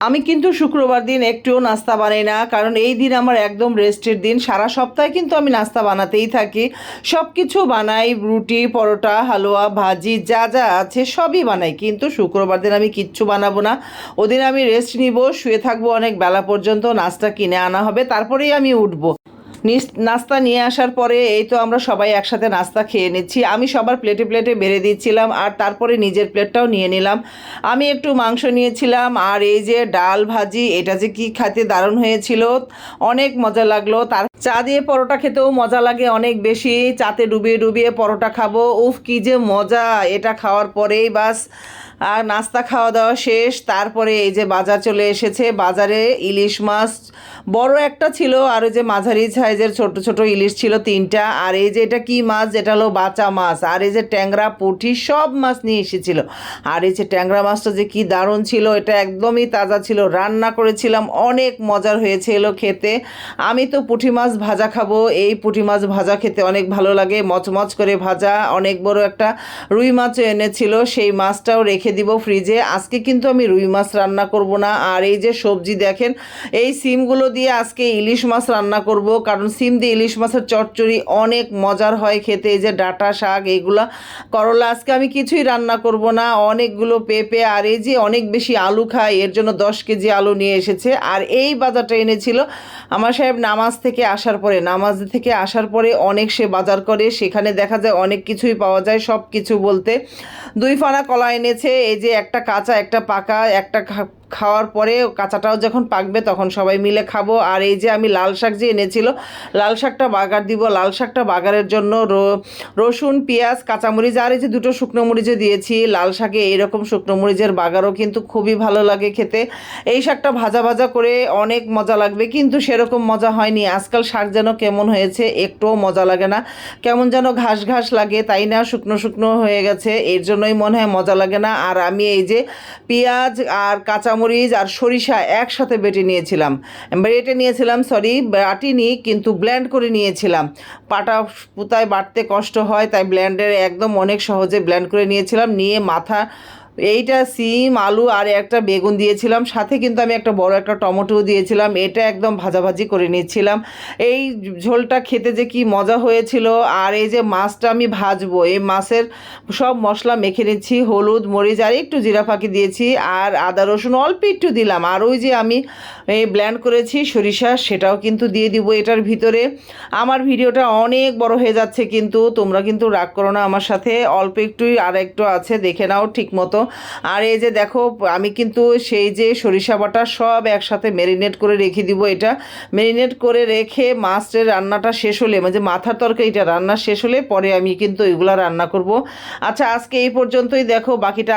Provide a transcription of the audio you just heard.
আমি কিন্তু শুক্রবার দিন একটুও নাস্তা বানাই না, কারণ এই দিন আমার একদম রেস্টের দিন। সারা সপ্তাহে কিন্তু আমি নাস্তা বানাতেই থাকি। সব কিছু বানাই, রুটি, পরোটা, হালুয়া, ভাজি, যা যা আছে সবই বানাই। কিন্তু শুক্রবার দিন আমি কিচ্ছু বানাবো না। ওদিন আমি রেস্ট নিব, শুয়ে থাকব অনেক বেলা পর্যন্ত, নাস্তা কিনে আনা হবে, তারপরেই আমি উঠবো। নাস্তা নিয়ে আসার পরে এই তো আমরা সবাই একসাথে নাস্তা খেয়ে নিচ্ছি। আমি সবার প্লেটে প্লেটে বেড়ে দিচ্ছিলাম আর তারপরে নিজের প্লেটটাও নিয়ে নিলাম। আমি একটু মাংস নিয়েছিলাম আর এই যে ডাল ভাজি, এটা যে কি খেতে দারুণ হয়েছিল, অনেক মজা লাগল। তার চা দিয়ে পরোটা খেতেও মজা লাগে অনেক বেশি। চাতে ডুবিয়ে ডুবিয়ে পরোটা খাব। উফ, কি যে মজা! এটা খাওয়ার পরেই বাস। আর নাস্তা খাওয়া দাওয়া শেষ। তারপরে এই যে বাজার চলে এসেছে। বাজারে ইলিশ মাছ বড় একটা ছিল আর ওই যে মাঝারি সাইজের ছোট ছোট ইলিশ ছিল তিনটা। আর এই যে এটা কি মাছ? যেটা হলো বাঁচা মাছ। আর এই যে ট্যাংরা, পুঁটি, সব মাছ নিয়ে এসেছিল। আর এই যে ট্যাংরা মাছটা যে কি দারুণ ছিল, এটা একদমই তাজা ছিল। রান্না করেছিলাম, অনেক মজার হয়েছিল খেতে। আমি তো পুঁটি মাছ ভাজা খাব। এই পুঁটি মাছ ভাজা খেতে অনেক ভালো লাগে। মচমচ করে ভাজা, অনেক বড় একটা রুই মাছও এনেছিল। সেই মাছটাও রেখে দিব ফ্রিজে। আজকে কিন্তু আমি রুই মাছ রান্না করব না। আর এই যে সবজি দেখেন, এই সিমগুলো দিয়ে আজকে ইলিশ মাছ রান্না করব। কারণ সিম দিয়ে ইলিশ মাছের চচ্চড়ি অনেক মজার হয় খেতে। এই যে ডাটা শাক এইগুলা করলা, আজকে আমি কিছুই রান্না করব না। অনেকগুলো পেঁপে আর এই যে অনেক বেশি আলু খায় এর জন্য দশ কেজি আলু নিয়ে এসেছে। আর এই বাজারটা এনেছিল আমার সাহেব নামাজ থেকে আসার পরে। নামাজ থেকে আসার পরে অনেক সে বাজার করে, সেখানে দেখা যায় অনেক কিছুই পাওয়া যায় সব কিছু বলতে। দুই ফানা কলা এনেছে, এই যে একটা কাঁচা, একটা পাকা, একটা খাওয়ার পরে কাঁচাটাও যখন পাকবে তখন সবাই মিলে খাব। আর এই যে আমি লাল শাক যে এনেছিল, লাল শাকটা বাগার দিব। লাল শাকটা বাগারের জন্য রসুন, পেঁয়াজ, কাঁচামরিচ, আর এই যে দুটো শুকনো মরিচে দিয়েছি। লাল শাকে এইরকম শুকনো মরিচের বাগারও কিন্তু খুবই ভালো লাগে খেতে। এই শাকটা ভাজা ভাজা করে অনেক মজা লাগবে, কিন্তু সেরকম মজা হয়নি। আজকাল শাক যেন কেমন হয়েছে একটুও মজা লাগে না। কেমন যেন ঘাস ঘাস লাগে, তাই না? শুকনো শুকনো হয়ে গেছে, এর জন্যই মনে হয় মজা লাগে না। আর আমি এই যে পেঁয়াজ আর কাঁচামরিচ আর সরিষা একসাথে বেটে নিয়েছিলাম। বেটে নিয়েছিলাম সরি বাটিনি, কিন্তু ব্ল্যান্ড করে নিয়েছিলাম। পাটা পুতায় বাটতে কষ্ট হয়, তাই ব্ল্যান্ডের একদম অনেক সহজে ব্ল্যান্ড করে নিয়েছিলাম। নিয়ে মাথা এইটা সিম, আলু আর একটা বেগুন দিয়েছিলাম। সাথে কিন্তু আমি একটা বড় একটা টমেটো দিয়েছিলাম। এটা একদম ভাজাভাজি করে নিয়েছিলাম এই ঝোলটা খেতে যে কি মজা হয়েছিল। আর এই যে মাছটা আমি ভাজবো, এই মাছের সব মশলা মেখে নিচ্ছি, হলুদ, মরিচ আর একটু জিরা ফাঁকি দিয়েছি। আর আদা, রসুন অল্প একটু দিলাম। আর ওই যে আমি এই ব্ল্যান্ড করেছি সরিষা, সেটাও কিন্তু দিয়ে দিব এটার ভিতরে। আমার ভিডিওটা অনেক বড় হয়ে যাচ্ছে কিন্তু, তোমরা কিন্তু রাগ করো না আমার সাথে। অল্প একটুই আর একটু আছে, দেখে নাও ঠিক মতো আর এই যে দেখো, আমি কিন্তু সেই যে সরিষা বাটা সব একসাথে মেরিনেট করে রেখে দিব এটা। মেরিনেট করে রেখে মাছের রান্নাটা শেষ হলে মানে মাথার তরকারিটা রান্না শেষ হলে পরে আমি কিন্তু এগুলা রান্না করব। আচ্ছা আজকে এই পর্যন্তই। দেখো, বাকিটা